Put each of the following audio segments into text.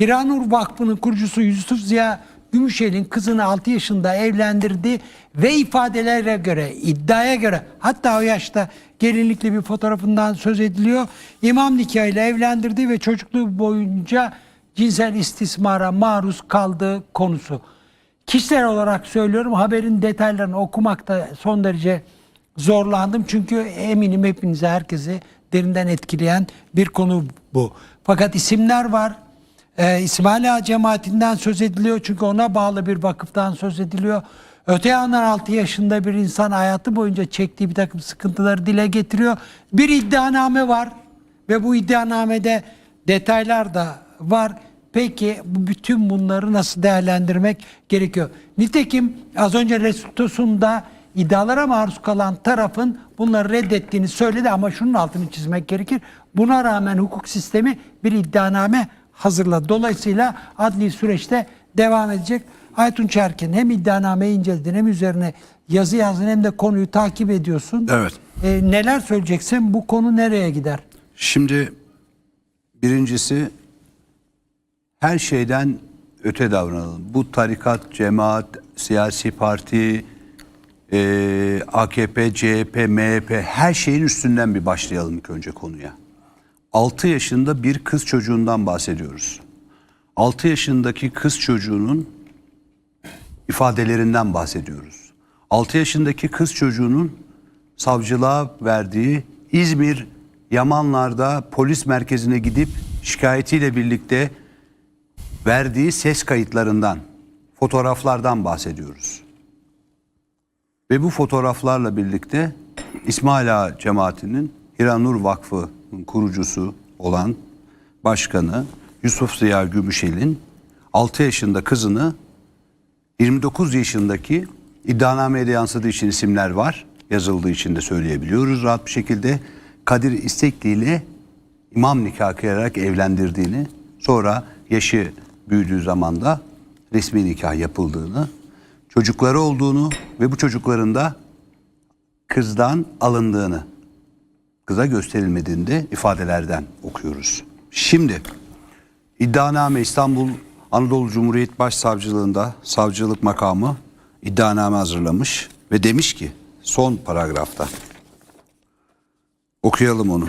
Hiranur Vakfı'nın kurucusu Yusuf Ziya Gümüşel'in kızını 6 yaşında evlendirdi ve ifadelere göre, iddiaya göre hatta o yaşta gelinlikli bir fotoğrafından söz ediliyor. İmam nikahıyla evlendirdi ve çocukluğu boyunca cinsel istismara maruz kaldığı konusu. Kişisel olarak söylüyorum haberin detaylarını okumakta son derece zorlandım. Çünkü eminim hepinize herkesi derinden etkileyen bir konu bu. Fakat isimler var. Ee, İsmaila cemaatinden söz ediliyor çünkü ona bağlı bir vakıftan söz ediliyor. Öte yandan 6 yaşında bir insan hayatı boyunca çektiği bir takım sıkıntıları dile getiriyor. Bir iddianame var ve bu iddianamede detaylar da var. Peki bu bütün bunları nasıl değerlendirmek gerekiyor? Nitekim az önce Resultos'unda iddialara maruz kalan tarafın bunları reddettiğini söyledi ama şunun altını çizmek gerekir. Buna rağmen hukuk sistemi bir iddianame hazırladı. Dolayısıyla adli süreçte devam edecek. Aytun Çerkin hem iddianameyi inceledin hem üzerine yazı yazdın hem de konuyu takip ediyorsun. Evet. Ee, neler söyleyeceksin? Bu konu nereye gider? Şimdi birincisi her şeyden öte davranalım. Bu tarikat, cemaat, siyasi parti, e, AKP, CHP, MHP her şeyin üstünden bir başlayalım ilk önce konuya. 6 yaşında bir kız çocuğundan bahsediyoruz. 6 yaşındaki kız çocuğunun ifadelerinden bahsediyoruz. 6 yaşındaki kız çocuğunun savcılığa verdiği İzmir Yamanlar'da polis merkezine gidip şikayetiyle birlikte verdiği ses kayıtlarından, fotoğraflardan bahsediyoruz. Ve bu fotoğraflarla birlikte İsmail Ağa cemaatinin Hiranur Kurucusu olan başkanı Yusuf Ziya Gümüşel'in 6 yaşında kızını 29 yaşındaki iddianameye de yansıdığı için isimler var. Yazıldığı için de söyleyebiliyoruz rahat bir şekilde. Kadir İstekli ile imam nikah kıyarak evlendirdiğini, sonra yaşı büyüdüğü zaman da resmi nikah yapıldığını, çocukları olduğunu ve bu çocukların da kızdan alındığını, kıza gösterilmediğini de ifadelerden okuyoruz. Şimdi İddianame İstanbul Anadolu Cumhuriyet Başsavcılığında savcılık makamı iddianame hazırlamış ve demiş ki son paragrafta okuyalım onu.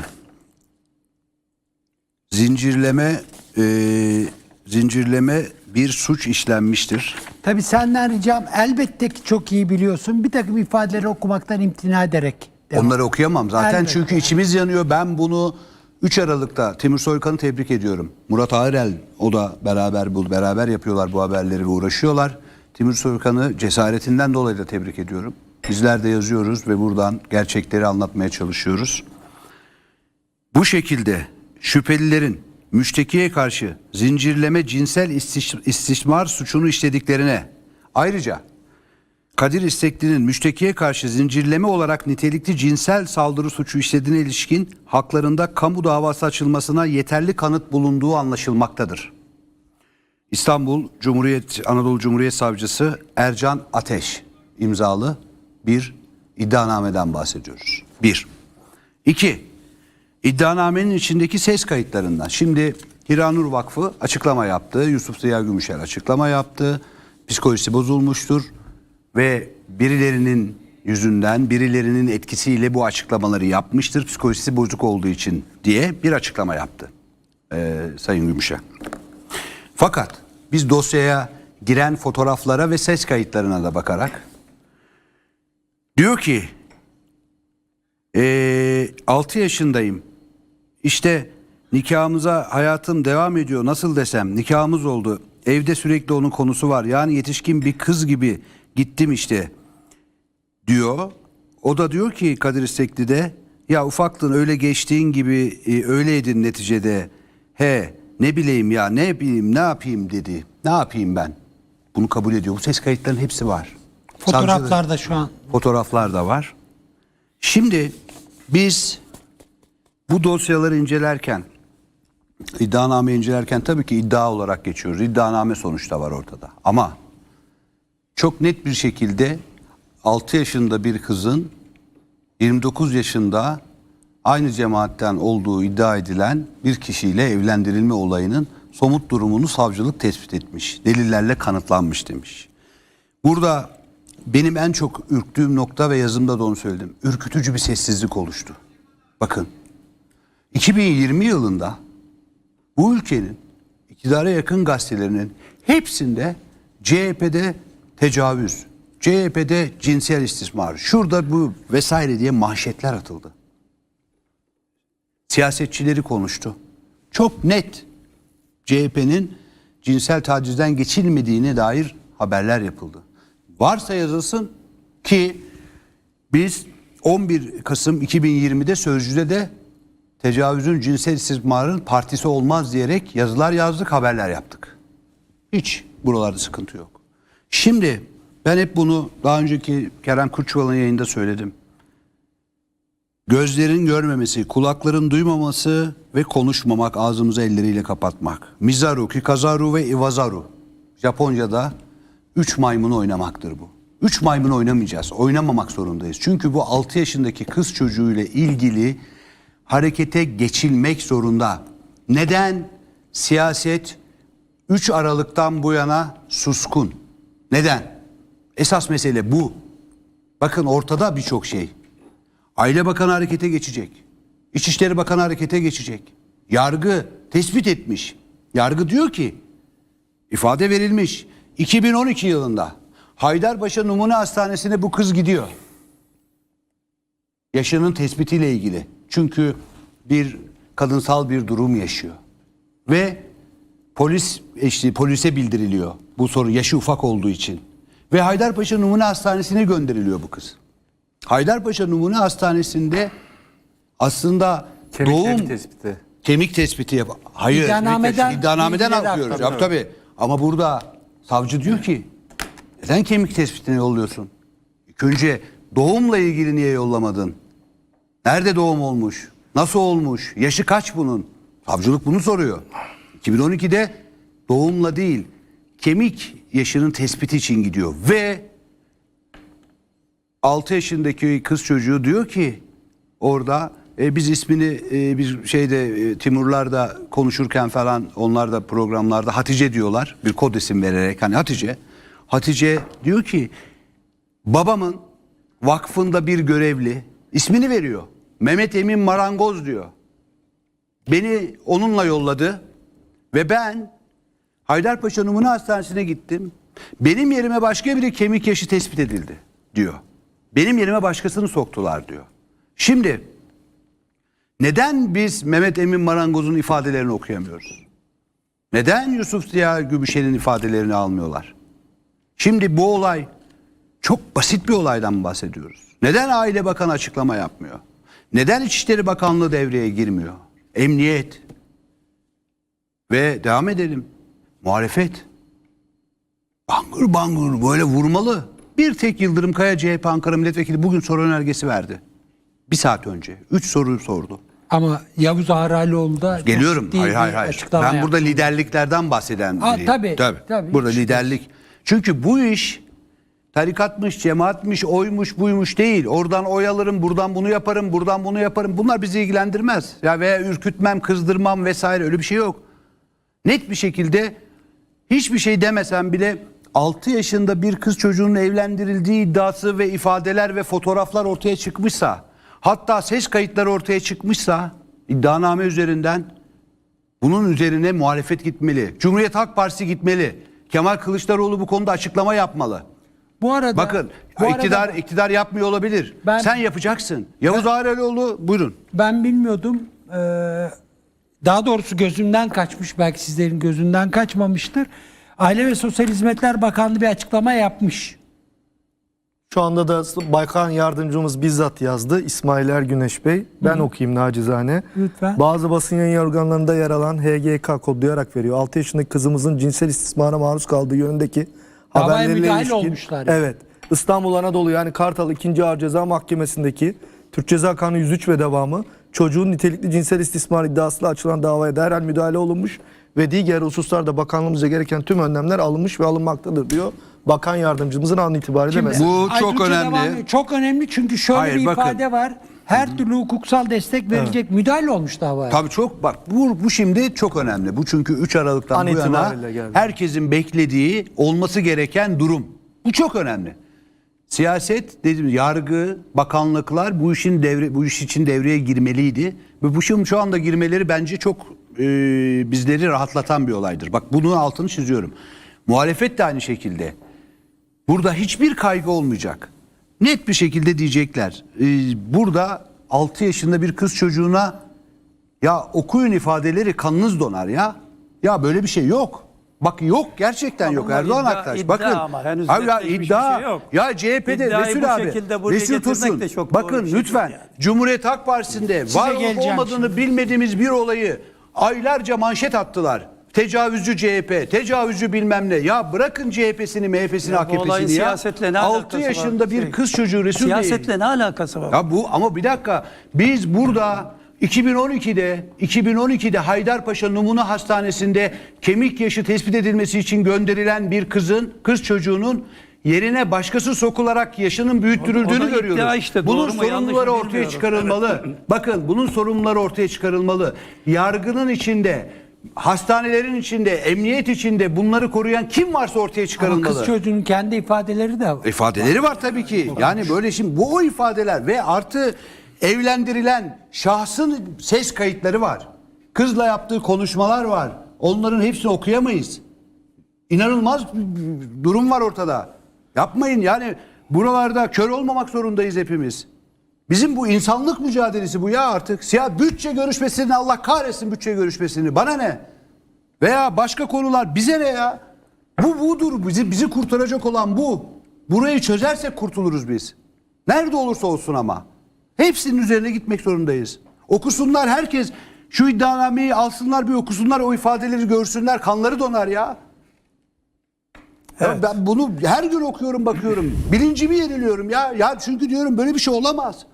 Zincirleme e, zincirleme bir suç işlenmiştir. Tabii senden ricam elbette ki çok iyi biliyorsun. Bir takım ifadeleri okumaktan imtina ederek. Devam. Onları okuyamam zaten Elbette. çünkü içimiz yanıyor. Ben bunu 3 Aralık'ta Timur Soykan'ı tebrik ediyorum. Murat Ağırel o da beraber bu beraber yapıyorlar bu haberleri ve uğraşıyorlar. Timur Soykan'ı cesaretinden dolayı da tebrik ediyorum. Bizler de yazıyoruz ve buradan gerçekleri anlatmaya çalışıyoruz. Bu şekilde şüphelilerin müştekiye karşı zincirleme cinsel istismar suçunu işlediklerine ayrıca Kadir İstekli'nin müştekiye karşı zincirleme olarak nitelikli cinsel saldırı suçu işlediğine ilişkin haklarında kamu davası açılmasına yeterli kanıt bulunduğu anlaşılmaktadır. İstanbul Cumhuriyet Anadolu Cumhuriyet Savcısı Ercan Ateş imzalı bir iddianameden bahsediyoruz. Bir. İki. İddianamenin içindeki ses kayıtlarından. Şimdi Hiranur Vakfı açıklama yaptı. Yusuf Ziya Gümüşer açıklama yaptı. Psikolojisi bozulmuştur ve birilerinin yüzünden, birilerinin etkisiyle bu açıklamaları yapmıştır. Psikolojisi bozuk olduğu için diye bir açıklama yaptı ee, Sayın Gümüşer. Fakat biz dosyaya giren fotoğraflara ve ses kayıtlarına da bakarak diyor ki ee, 6 yaşındayım. İşte nikahımıza hayatım devam ediyor. Nasıl desem nikahımız oldu. Evde sürekli onun konusu var. Yani yetişkin bir kız gibi gittim işte diyor. O da diyor ki Kadir İstekli de ya ufaklığın öyle geçtiğin gibi e, öyleydin neticede. He ne bileyim ya ne bileyim ne yapayım dedi. Ne yapayım ben? Bunu kabul ediyor. Bu ses kayıtlarının hepsi var. Savcılık- Fotoğraflarda şu an. fotoğraflar da var. Şimdi biz bu dosyaları incelerken, iddianame incelerken tabii ki iddia olarak geçiyoruz. İddianame sonuçta var ortada. Ama çok net bir şekilde 6 yaşında bir kızın 29 yaşında aynı cemaatten olduğu iddia edilen bir kişiyle evlendirilme olayının somut durumunu savcılık tespit etmiş. Delillerle kanıtlanmış demiş. Burada benim en çok ürktüğüm nokta ve yazımda da onu söyledim. Ürkütücü bir sessizlik oluştu. Bakın 2020 yılında bu ülkenin iktidara yakın gazetelerinin hepsinde CHP'de tecavüz, CHP'de cinsel istismar, şurada bu vesaire diye manşetler atıldı. Siyasetçileri konuştu. Çok net CHP'nin cinsel tacizden geçilmediğine dair haberler yapıldı. Varsa yazılsın ki biz 11 Kasım 2020'de Sözcü'de de tecavüzün cinsel istismarın partisi olmaz diyerek yazılar yazdık, haberler yaptık. Hiç buralarda sıkıntı yok. Şimdi ben hep bunu daha önceki Kerem Kurçuval'ın yayında söyledim. Gözlerin görmemesi, kulakların duymaması ve konuşmamak, ağzımızı elleriyle kapatmak. Mizaru, Kikazaru ve Iwazaru. Japonca'da üç maymun oynamaktır bu. Üç maymun oynamayacağız. Oynamamak zorundayız. Çünkü bu 6 yaşındaki kız çocuğuyla ilgili harekete geçilmek zorunda. Neden? Siyaset 3 Aralık'tan bu yana suskun. Neden? Esas mesele bu. Bakın ortada birçok şey. Aile Bakanı harekete geçecek. İçişleri Bakanı harekete geçecek. Yargı tespit etmiş. Yargı diyor ki ifade verilmiş. 2012 yılında Haydarpaşa Numune Hastanesi'ne bu kız gidiyor. Yaşının tespitiyle ilgili. Çünkü bir kadınsal bir durum yaşıyor. Ve polis işte polise bildiriliyor. Bu soru yaşı ufak olduğu için. Ve Haydarpaşa Numune Hastanesi'ne gönderiliyor bu kız. Haydarpaşa Numune Hastanesi'nde aslında Kemiklerin doğum tespiti. kemik tespiti yap. Hayır. İddianameden iddianameden bilgileri aktarıyor. Tabii, tabii. Ama burada savcı diyor ki neden kemik tespitini yolluyorsun? İlk önce doğumla ilgili niye yollamadın? Nerede doğum olmuş? Nasıl olmuş? Yaşı kaç bunun? Savcılık bunu soruyor. 2012'de doğumla değil kemik yaşının tespiti için gidiyor. Ve 6 yaşındaki kız çocuğu diyor ki orada e, biz ismini e, bir şeyde e, Timurlar'da konuşurken falan onlar da programlarda Hatice diyorlar. Bir kod isim vererek hani Hatice. Hatice diyor ki babamın vakfında bir görevli ismini veriyor. Mehmet Emin Marangoz diyor. Beni onunla yolladı ve ben Haydarpaşa Numune Hastanesi'ne gittim. Benim yerime başka biri kemik yaşı tespit edildi diyor. Benim yerime başkasını soktular diyor. Şimdi neden biz Mehmet Emin Marangoz'un ifadelerini okuyamıyoruz? Neden Yusuf Ziya Gümüşel'in ifadelerini almıyorlar? Şimdi bu olay çok basit bir olaydan bahsediyoruz. Neden Aile Bakanı açıklama yapmıyor? Neden İçişleri Bakanlığı devreye girmiyor? Emniyet. Ve devam edelim. Muhalefet. Bangır bangır böyle vurmalı. Bir tek Yıldırım Kaya CHP Ankara Milletvekili bugün soru önergesi verdi. Bir saat önce. Üç soru sordu. Ama Yavuz Ağralioğlu da Geliyorum. Hayır hayır hayır. Ben burada yaptı. liderliklerden bahseden Ha, biriyim. tabii, tabii. Burada Hiç liderlik. Çünkü bu iş tarikatmış, cemaatmiş, oymuş, buymuş değil. Oradan oy alırım, buradan bunu yaparım, buradan bunu yaparım. Bunlar bizi ilgilendirmez. Ya veya ürkütmem, kızdırmam vesaire öyle bir şey yok. Net bir şekilde hiçbir şey demesem bile 6 yaşında bir kız çocuğunun evlendirildiği iddiası ve ifadeler ve fotoğraflar ortaya çıkmışsa, hatta ses kayıtları ortaya çıkmışsa iddianame üzerinden bunun üzerine muhalefet gitmeli. Cumhuriyet Halk Partisi gitmeli. Kemal Kılıçdaroğlu bu konuda açıklama yapmalı. Bu arada Bakın bu arada iktidar iktidar yapmıyor olabilir. Ben- Sen yapacaksın. Yavuz Ağreloğlu buyurun. ben bilmiyordum. Ee, daha doğrusu gözümden kaçmış. Belki sizlerin gözünden kaçmamıştır. Aile ve Sosyal Hizmetler Bakanlığı bir açıklama yapmış. Şu anda da Baykan yardımcımız bizzat yazdı. İsmail Ergüneş Bey. Ben okuyayım nacizane. Lütfen. Bazı basın yayın organlarında yer alan HGK kodlayarak veriyor. 6 yaşındaki kızımızın cinsel istismara maruz kaldığı yönündeki Davaya haberlerine müdahil ilişkin. olmuşlar yani. Evet. İstanbul Anadolu yani Kartal 2. Ağır Ceza Mahkemesi'ndeki Türk Ceza Kanunu 103 ve devamı çocuğun nitelikli cinsel istismar iddiasıyla açılan davaya derhal müdahale olunmuş ve diğer hususlarda bakanlığımızca gereken tüm önlemler alınmış ve alınmaktadır diyor. Bakan yardımcımızın an itibariyle Şimdi mesela. Bu çok Ayrıca önemli. devam- çok önemli çünkü şöyle Hayır, bir bakın. ifade var. her türlü hukuksal destek verilecek müdahale olmuş davaya. Tabii çok bak bu, bu şimdi çok önemli. Bu çünkü 3 Aralık'tan An bu yana geldi. herkesin beklediği olması gereken durum. Bu çok önemli. Siyaset dedim yargı, bakanlıklar bu işin devre bu iş için devreye girmeliydi ve bu işin şu anda girmeleri bence çok e, bizleri rahatlatan bir olaydır. Bak bunun altını çiziyorum. Muhalefet de aynı şekilde. Burada hiçbir kaygı olmayacak. Net bir şekilde diyecekler. e, burada 6 yaşında bir kız çocuğuna ya okuyun ifadeleri kanınız donar ya. Ya böyle bir şey yok. Bak yok gerçekten yok bunlar Erdoğan iddia- Aktaş. iddia Bakın. ama henüz Abi ya iddia. şey yok. Ya CHP'de İddiayı Resul abi. Resul de çok Bakın şey lütfen. değil yani. Cumhuriyet Halk Partisi'nde var olup olmadığını şimdi. bilmediğimiz bir olayı aylarca manşet attılar. Tecavüzcü CHP, tecavüzcü bilmem ne. Ya bırakın CHP'sini, MHP'sini, Ya AKP'sini ya. siyasetle ne 6 alakası var? yaşında bir Şey, kız çocuğu Resul. Siyasetle ne alakası var? Ya bu ama bir dakika biz burada 2012'de 2012'de Haydarpaşa Numune Hastanesi'nde kemik yaşı tespit edilmesi için gönderilen bir kızın kız çocuğunun yerine başkası sokularak yaşının büyüttürüldüğünü O da iddia görüyoruz. işte, bunun sorumluları ortaya bilmiyorum. çıkarılmalı. Bakın bunun sorumluları ortaya çıkarılmalı. Yargının içinde hastanelerin içinde, emniyet içinde bunları koruyan kim varsa ortaya Ama çıkarılmalı. kız çocuğunun kendi ifadeleri de var. İfadeleri var tabii ki. Yani böyle şimdi bu o ifadeler ve artı evlendirilen şahsın ses kayıtları var. Kızla yaptığı konuşmalar var. Onların hepsini okuyamayız. İnanılmaz bir durum var ortada. Yapmayın yani buralarda kör olmamak zorundayız hepimiz. Bizim bu insanlık mücadelesi bu ya artık. Siyah bütçe görüşmesini Allah kahretsin bütçe görüşmesini. Bana ne? Veya başka konular bize ne ya? Bu budur. Bizi, bizi kurtaracak olan bu. Burayı çözersek kurtuluruz biz. Nerede olursa olsun ama. Hepsinin üzerine gitmek zorundayız. Okusunlar herkes. Şu iddianameyi alsınlar bir okusunlar o ifadeleri görsünler. Kanları donar ya. Ya ben bunu her gün okuyorum bakıyorum. Bilincimi yeniliyorum ya. Ya çünkü diyorum böyle bir şey olamaz.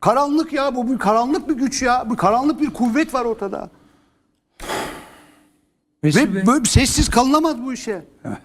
Karanlık ya bu bir karanlık bir güç ya. Bu karanlık bir kuvvet var ortada. Bey- Ve böyle sessiz kalınamaz bu işe. Evet.